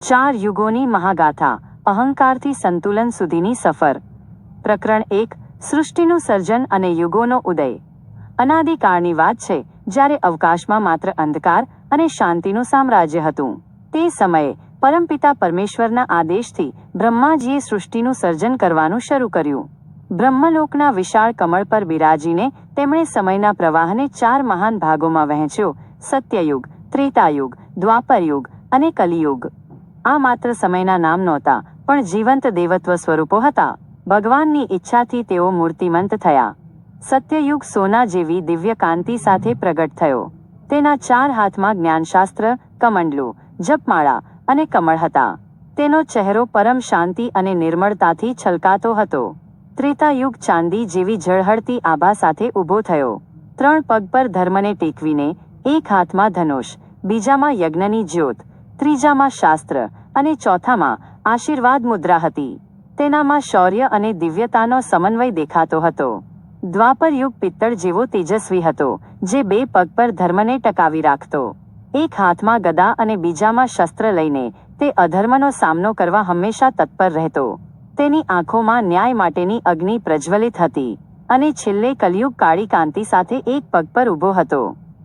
ચાર યુગોની મહાગાથા, અહંકારથી સંતુલન સુધીની સફર. પ્રકરણ એક, સૃષ્ટિનું સર્જન અને યુગોનો ઉદય. અનાદિકાળની વાત છે, જ્યારે અવકાશમાં માત્ર અંધકાર અને શાંતિનું સામ્રાજ્ય હતું. તે સમયે, પરમપિતા પરમેશ્વરના આદેશથી બ્રહ્માજીએ સૃષ્ટિનું સર્જન કરવાનું શરૂ કર્યું. બ્રહ્મલોકના વિશાળ કમળ પર બિરાજીને તેમણે સમયના પ્રવાહને ચાર મહાન ભાગોમાં વહેંચ્યો, સત્યયુગ, ત્રેતાયુગ, દ્વાપરયુગ અને કલિયુગ. આ માત્ર સમયના નામ નહોતા, પણ જીવંત દેવત્વ સ્વરૂપો હતા. ભગવાનની ઈચ્છાથી તેઓ મૂર્તિમંત થયા. સત્યયુગ સોના જેવી દિવ્ય કાંતિ સાથે પ્રગટ થયો. તેના ચાર હાથમાં જ્ઞાનશાસ્ત્ર, કમંડલું, જપમાળા અને કમળ હતા. તેનો ચહેરો પરમ શાંતિ અને નિર્મળતાથી છલકાતો હતો. ત્રેતાયુગ ચાંદી જેવી ઝળહળતી આભા સાથે ઊભો થયો. ત્રણ પગ પર ધર્મને ટેકવીને, એક હાથમાં ધનુષ, બીજામાં યજ્ઞની જ્યોત ત્રીજામાં શાસ્ત્ર અને ચોથામાં આશીર્વાદ મુદ્રા હતી. તેનામાં શૌર્ય અને દિવ્યતાનો સમન્વય દેખાતો હતો. દ્વાપર યુગ પિત્તળ જેવો તેજસ્વી હતો, જે બે પગ પર ધર્મને ટકાવી રાખતો. એક હાથમાં ગદા અને બીજામાં શસ્ત્ર લઈને તે અધર્મનો સામનો કરવા હંમેશા તત્પર રહેતો. તેની આંખોમાં ન્યાય માટેની અગ્નિ પ્રજ્વલિત હતી અને છેલ્લે કલયુગ કાળી કાંતિ સાથે એક પગ પર ઊભો હતો.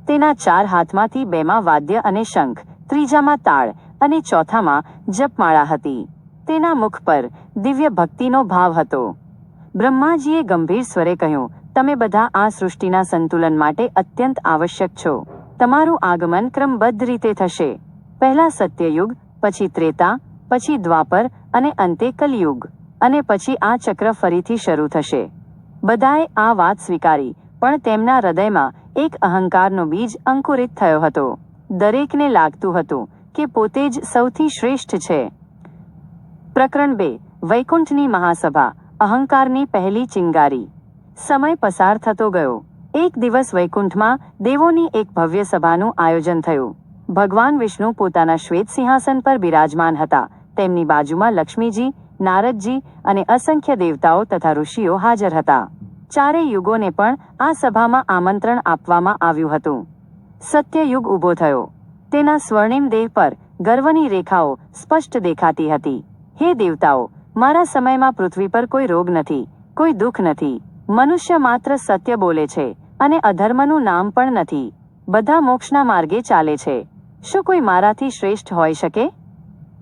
તેના ચાર હાથમાંથી બેમાં વાદ્ય અને શંખ ત્રીજામાં તાળ અને ચોથામાં જપમાળા હતી. તેના મુખ પર દિવ્ય ભક્તિનો ભાવ હતો. બ્રહ્માજીએ ગંભીર સ્વરે કહ્યું, તમે બધા આ સૃષ્ટિના સંતુલન માટે અત્યંત આવશ્યક છો. તમારું આગમન ક્રમબદ્ધ રીતે થશે. પહેલા સત્યયુગ, પછી ત્રેતા, પછી દ્વાપર અને અંતે કલયુગ, અને પછી આ ચક્ર ફરીથી શરૂ થશે. બધાએ આ વાત સ્વીકારી, પણ તેમના હૃદયમાં એક અહંકારનો બીજ અંકુરિત થયો હતો. દરેકને લાગતું હતું કે પોતે જ સૌથી શ્રેષ્ઠ છે. પ્રકરણ બે, વૈકુંઠની મહાસભા, અહંકારની પહેલી ચિંગારી. સમય પસાર થતો ગયો. એક દિવસ વૈકુંઠમાં દેવોની એક ભવ્ય સભાનું આયોજન થયું. ભગવાન વિષ્ણુ પોતાના શ્વેત સિંહાસન પર બિરાજમાન હતા. તેમની બાજુમાં લક્ષ્મીજી, નારદજી અને અસંખ્ય દેવતાઓ તથા ઋષિઓ હાજર હતા. ચારે યુગોને પણ આ સભામાં આમંત્રણ આપવામાં આવ્યું હતું. સત્યયુગ ઊભો થયો. તેના સ્વર્ણિમ દેહ પર ગર્વની રેખાઓ સ્પષ્ટ દેખાતી હતી. હે દેવતાઓ, મારા સમયમાં પૃથ્વી પર કોઈ રોગ નથી, કોઈ દુઃખ નથી. મનુષ્ય માત્ર સત્ય બોલે છે અને અધર્મનું નામ પણ નથી. બધા મોક્ષના માર્ગે ચાલે છે. શું કોઈ મારાથી શ્રેષ્ઠ હોઈ શકે?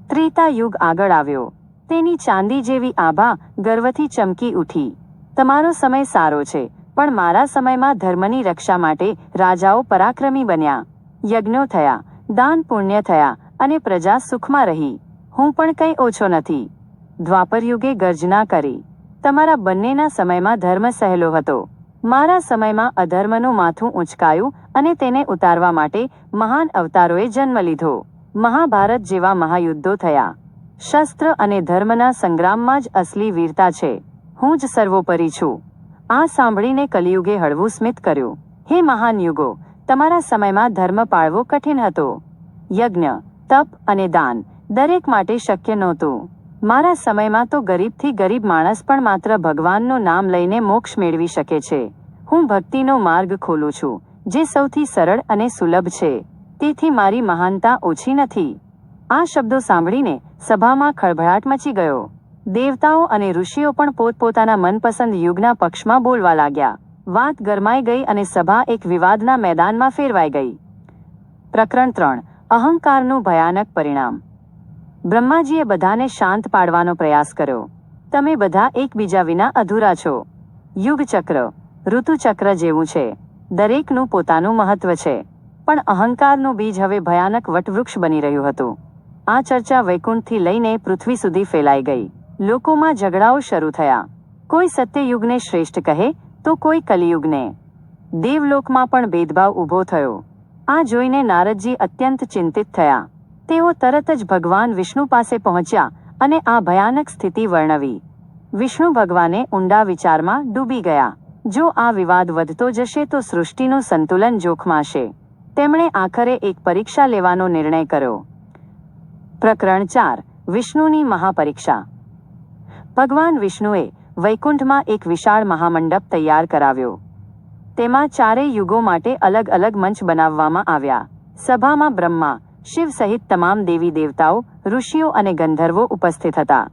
ત્રેતા યુગ આગળ આવ્યો. તેની ચાંદી જેવી આભા ગર્વથી ચમકી ઉઠી. તમારો સમય સારો છે. પણ મારા સમયમાં ધર્મની રક્ષા માટે રાજાઓ પરાક્રમી બન્યા. યજ્ઞો થયા, દાન પુણ્ય થયા અને પ્રજા સુખમાં રહી. હું પણ કંઈ ઓછો નથી. દ્વાપરયુગે ગર્જના કરી. તમારા બંનેના સમયમાં ધર્મ સહેલો હતો. મારા સમયમાં અધર્મનું માથું ઊંચકાયું અને તેને ઉતારવા માટે મહાન અવતારોએ જન્મ લીધો. મહાભારત જેવા મહાયુદ્ધો થયા. શસ્ત્ર અને ધર્મના સંગ્રામમાં જ અસલી વીરતા છે. હું જ સર્વોપરી છું. આ સાંભળીને કલિયુગે હળવું સ્મિત કર્યું. હે મહાન યુગો, તમારા સમયમાં ધર્મ પાળવો કઠિન હતો. યજ્ઞ, તપ અને દાન દરેક માટે શક્ય નહોતું. મારા સમયમાં તો ગરીબથી ગરીબ માણસ પણ માત્ર ભગવાનનું નામ લઈને મોક્ષ મેળવી શકે છે. હું ભક્તિનો માર્ગ ખોલું છું, જે સૌથી સરળ અને સુલભ છે. તેથી મારી મહાનતા ઓછી નથી. આ શબ્દો સાંભળીને સભામાં ખળભળાટ મચી ગયો. દેવતાઓ અને ઋષિઓ પણ પોતપોતાના મનપસંદ યુગના પક્ષમાં બોલવા લાગ્યા. વાત ગરમાઈ ગઈ અને સભા એક વિવાદના મેદાનમાં ફેરવાઈ ગઈ. પ્રકરણ ત્રણ. અહંકારનું ભયાનક પરિણામ. બ્રહ્માજીએ બધાને શાંત પાડવાનો પ્રયાસ કર્યો. તમે બધા એકબીજા વિના અધૂરા છો. યુગચક્ર, ઋતુચક્ર જેવું છે. દરેકનું પોતાનું મહત્વ છે. પણ અહંકારનું બીજ હવે ભયાનક વટવૃક્ષ બની રહ્યું હતું. આ ચર્ચા વૈકુંઠથી લઈને પૃથ્વી સુધી ફેલાઈ ગઈ. લોકોમાં ઝઘડાઓ શરૂ થયા. કોઈ સત્યયુગને શ્રેષ્ઠ કહે તો કોઈ કલિયુગને. દેવલોકમાં પણ ભેદભાવ ઊભો થયો. આ જોઈને નારદજી અત્યંત ચિંતિત થયા. તેઓ તરત જ ભગવાન વિષ્ણુ પાસે પહોંચ્યા અને આ ભયાનક સ્થિતિ વર્ણવી. વિષ્ણુ ભગવાને ઊંડા વિચારમાં ડૂબી ગયા. જો આ વિવાદ વધતો જશે તો સૃષ્ટિનું સંતુલન જોખમાશે. તેમણે આખરે એક પરીક્ષા લેવાનો નિર્ણય કર્યો. પ્રકરણ ચાર. વિષ્ણુની મહાપરીક્ષા. ભગવાન વિષ્ણુએ વૈકુંઠમાં એક વિશાળ મહામંડપ તૈયાર કરાવ્યો. તેમાં ચારેય યુગો માટે અલગ અલગ મંચ બનાવવામાં આવ્યા. સભામાં બ્રહ્મા, શિવ સહિત તમામ દેવી દેવતાઓ, ઋષિઓ અને ગંધર્વો ઉપસ્થિત હતા.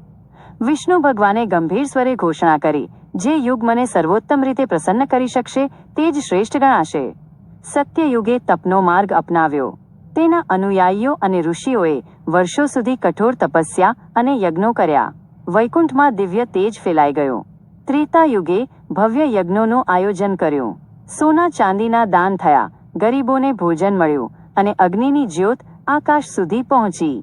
વિષ્ણુ ભગવાને ગંભીર સ્વરે ઘોષણા કરી, જે યુગ મને સર્વોત્તમ રીતે પ્રસન્ન કરી શકશે, તે જ શ્રેષ્ઠ ગણાશે. સત્યયુગે તપનો માર્ગ અપનાવ્યો. તેના અનુયાયીઓ અને ઋષિઓએ વર્ષો સુધી કઠોર તપસ્યા અને યજ્ઞો કર્યા. વૈકુંઠમાં દિવ્ય તેજ ફેલાઈ ગયો. ત્રેતા યુગે ભવ્ય યજ્ઞોનું આયોજન કર્યું. સોના ચાંદીના દાન થયા, ગરીબોને ભોજન મળ્યું અને અગ્નિની જ્યોત આકાશ સુધી પહોંચી.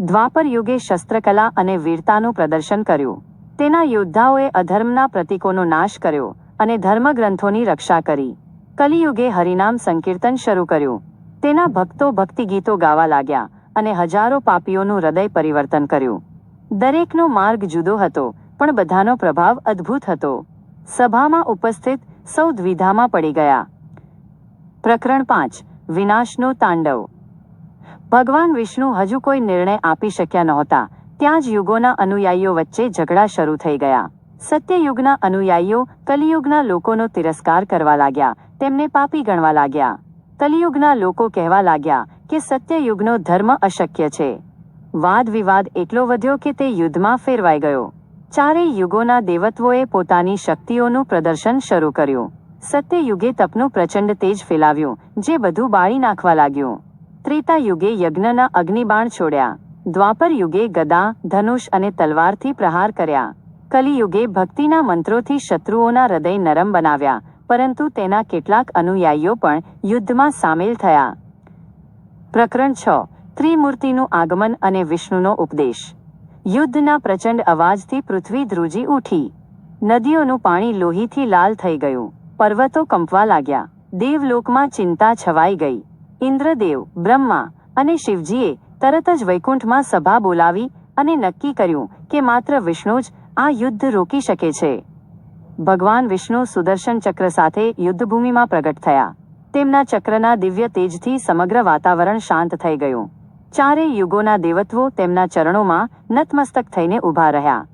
દ્વાપર યુગે શસ્ત્રકલા અને વીરતાનું પ્રદર્શન કર્યું. તેના યોદ્ધાઓએ અધર્મના પ્રતીકોનો નાશ કર્યો અને ધર્મગ્રંથોની રક્ષા કરી. કલિયુગે હરિનામ સંકીર્તન શરૂ કર્યું. તેના ભક્તો ભક્તિગીતો ગાવા લાગ્યા અને હજારો પાપીઓનું હૃદય પરિવર્તન કર્યું. દરેકનો માર્ગ જુદો હતો, પણ બધાનો પ્રભાવ અદ્ભુત હતો. સભામાં ઉપસ્થિત સૌ દ્વિધામાં પડી ગયા. પ્રકરણ પાંચ, વિનાશનો તાંડવ. ભગવાન વિષ્ણુ હજુ કોઈ નિર્ણય આપી શક્યા નહોતા. ત્યાં જ યુગોના અનુયાયીઓ વચ્ચે ઝઘડા શરૂ થઈ ગયા. સત્યયુગના અનુયાયીઓ કલિયુગના લોકોનો તિરસ્કાર કરવા લાગ્યા. તેમને પાપી ગણવા લાગ્યા. કલિયુગના લોકો કહેવા લાગ્યા કે સત્યયુગનો ધર્મ અશક્ય છે. વાદ વિવાદ એટલો વધ્યો કે તે યુદ્ધમાં ફેરવાઈ ગયો. ચારેય યુગોના દેવત્વોએ પોતાની શક્તિઓનું પ્રદર્શન શરૂ કર્યું. સત્યયુગે તપનું પ્રચંડ તેજ ફેલાવ્યું, જે બધું બાળી નાખવા લાગ્યું. ત્રેતા યુગે યજ્ઞના અગ્નિબાણ છોડ્યા. દ્વાપર યુગે ગદા, ધનુષ અને તલવારથી પ્રહાર કર્યા. કલિયુગે ભક્તિના મંત્રોથી શત્રુઓના હૃદય નરમ બનાવ્યા, પરંતુ તેના કેટલાક અનુયાયીઓ પણ યુદ્ધમાં સામેલ થયા. પ્રકરણ છ. ત્રિમૂર્તિનું આગમન અને વિષ્ણુનો ઉપદેશ. યુદ્ધના પ્રચંડ અવાજથી પૃથ્વી ધ્રુજી ઉઠી. નદીઓનું પાણી લોહીથી લાલ થઈ ગયું. પર્વતો કંપવા લાગ્યા. દેવલોકમાં ચિંતા છવાઈ ગઈ. ઇન્દ્રદેવ, બ્રહ્મા અને શિવજીએ તરત જ વૈકુંઠમાં સભા બોલાવી અને નક્કી કર્યું કે માત્ર વિષ્ણુ જ આ યુદ્ધ રોકી શકે છે. ભગવાન વિષ્ણુ સુદર્શન ચક્ર સાથે યુદ્ધભૂમિમાં પ્રગટ થયા. તેમના ચક્રના દિવ્ય તેજથી સમગ્ર વાતાવરણ શાંત થઈ ગયું. ચારેય યુગોના દેવત્વો તેમના ચરણોમાં નતમસ્તક થઈને ઊભા રહ્યા.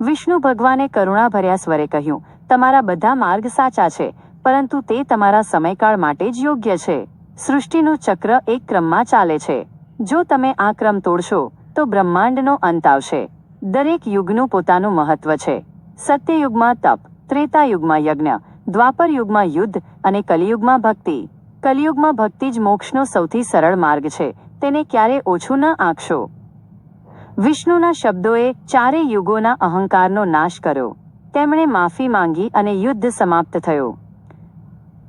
વિષ્ણુ ભગવાને કરુણાભર્યા સ્વરે કહ્યું, તમારા બધા માર્ગ સાચા છે, પરંતુ તે તમારા સમયકાળ માટે જ યોગ્ય છે. સૃષ્ટિનું ચક્ર એક ક્રમમાં ચાલે છે. જો તમે આ ક્રમ તોડશો, તો બ્રહ્માંડનો અંત આવશે. દરેક યુગનું પોતાનું મહત્વ છે. સત્યયુગમાં તપ, ત્રેતાયુગમાં યજ્ઞ દ્વાપર યુગમાં યુદ્ધ અને કલિયુગમાં ભક્તિ. કલિયુગમાં ભક્તિ જ મોક્ષનો સૌથી સરળ માર્ગ છે. તેને ક્યારે ઓછું ન આંકશો વિષ્ણુના શબ્દોએ ચારેય યુગોના અહંકારનો નાશ કર્યો. તેમણે માફી માંગી અને યુદ્ધ સમાપ્ત થયો.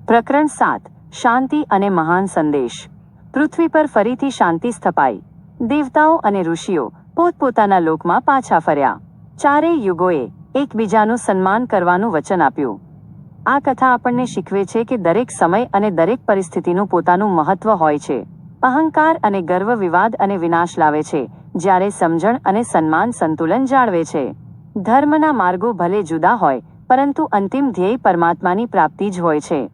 પ્રકરણ સાત, શાંતિ અને મહાન સંદેશ. પૃથ્વી પર ફરીથી શાંતિ સ્થપાઈ. દેવતાઓ અને ઋષિઓ પોતપોતાના લોકમાં પાછા ફર્યા. ચારેય યુગોએ એકબીજાનું સન્માન કરવાનું વચન આપ્યું. આ કથા આપણને શીખવે છે કે દરેક સમય અને દરેક પરિસ્થિતિનું પોતાનું મહત્વ હોય છે. અહંકાર અને ગર્વ વિવાદ અને વિનાશ લાવે છે, જ્યારે સમજણ અને સન્માન સંતુલન જાળવે છે. ધર્મના માર્ગો ભલે જુદા હોય, પરંતુ અંતિમ ધ્યેય પરમાત્માની પ્રાપ્તિ જ હોય છે.